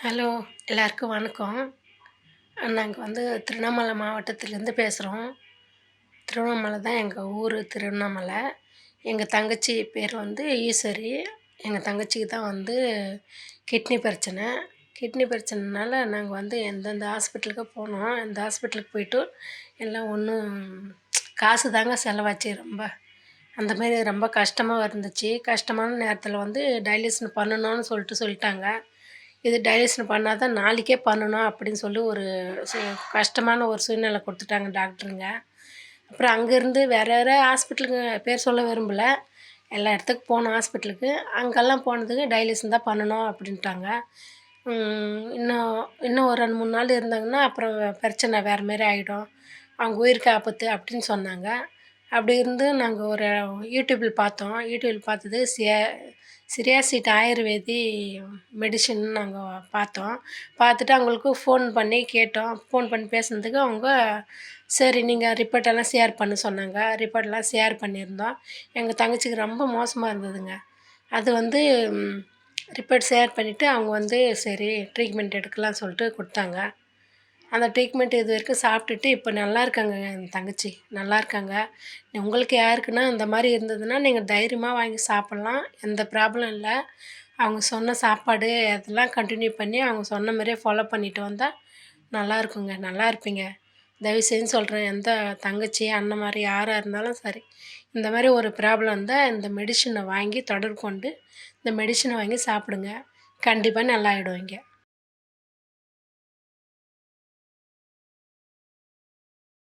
Hello எல்லாருக்கும் வணக்கம். நாங்கள் வந்து திருவண்ணாமலை மாவட்டத்துலேருந்து பேசுகிறோம் திருவண்ணாமலை தான் எங்கள் ஊர் திருவண்ணாமலை. எங்கள் தங்கச்சி பேர் வந்து ஈஸ்வரி. எங்கள் தங்கச்சிக்கு தான் வந்து கிட்னி பிரச்சனை. கிட்னி பிரச்சனைனால நாங்கள் வந்து எந்தெந்த ஹாஸ்பிட்டலுக்கு போனோம் இந்த ஹாஸ்பிட்டலுக்கு போயிட்டு எல்லாம் ஒன்றும் காசு தாங்க செலவாச்சு. ரொம்ப அந்த மாதிரி ரொம்ப கஷ்டமாக இருந்துச்சு. கஷ்டமான நேரத்தில் வந்து டயாலிசிஸ் பண்ணணும்னு சொல்லிட்டு சொல்லிட்டாங்க. இது டைஜஷன் பண்ணால் தான் நாளைக்கே பண்ணணும் அப்படின்னு சொல்லி ஒரு சு கஷ்டமான ஒரு சூழ்நிலை கொடுத்துட்டாங்க டாக்டருங்க. அப்புறம் அங்கேருந்து வேறு வேறு ஹாஸ்பிட்டலுக்கு பேர் சொல்ல விரும்பல. எல்லா இடத்துக்கு போனோம் ஹாஸ்பிட்டலுக்கு. அங்கெல்லாம் போனதுக்கு டைலிசன் தான் பண்ணணும் அப்படின்ட்டாங்க. இன்னும் இன்னும் ஒரு ரெண்டு மூணு நாள் இருந்தாங்கன்னா அப்புறம் பிரச்சனை வேறு மாரி ஆகிடும் அவங்க உயிருக்கு ஆபத்து அப்படின்னு சொன்னாங்க. அப்படி இருந்து நாங்கள் ஒரு யூடியூப்பில் பார்த்தோம். யூடியூப்பில் பார்த்தது சியா சிரியாசிட் ஆயுர்வேதி மெடிஷன் நாங்கள் பார்த்தோம். பார்த்துட்டு அவங்களுக்கு ஃபோன் பண்ணி கேட்டோம். ஃபோன் பண்ணி பேசுனதுக்கு அவங்க சரி நீங்கள் ரிப்போர்ட்டெல்லாம் ஷேர் பண்ண சொன்னாங்க. ரிப்போர்ட்டெல்லாம் ஷேர் பண்ணியிருந்தோம். எங்கள் தங்கச்சிக்கு ரொம்ப மோசமாக இருந்ததுங்க. அது வந்து ரிப்போர்ட் ஷேர் பண்ணிவிட்டு அவங்க வந்து சரி ட்ரீட்மெண்ட் எடுக்கலாம் சொல்லிட்டு கொடுத்தாங்க. அந்த ட்ரீட்மெண்ட் இது வரைக்கும் சாப்பிட்டுட்டு இப்போ நல்லா இருக்காங்க என் தங்கச்சி. நல்லா இருக்காங்க. உங்களுக்கு யாருக்குன்னா இந்த மாதிரி இருந்ததுன்னா நீங்கள் தைரியமாக வாங்கி சாப்பிட்லாம். எந்த ப்ராப்ளம் இல்லை. அவங்க சொன்ன சாப்பாடு அதெல்லாம் கண்டினியூ பண்ணி அவங்க சொன்ன மாதிரியே ஃபாலோ பண்ணிட்டு வந்தால் நல்லா இருக்குங்க. நல்லா இருப்பீங்க. தயவு செஞ்சு சொல்கிறேன் எந்த தங்கச்சி அண்ணன் மாதிரி யாராக இருந்தாலும் சரி இந்த மாதிரி ஒரு ப்ராப்ளம் இருந்தால் இந்த மெடிஷனை வாங்கி தொடர்பு கொண்டு இந்த மெடிஷனை வாங்கி சாப்பிடுங்க. கண்டிப்பாக நல்லா ஆகிடுவீங்க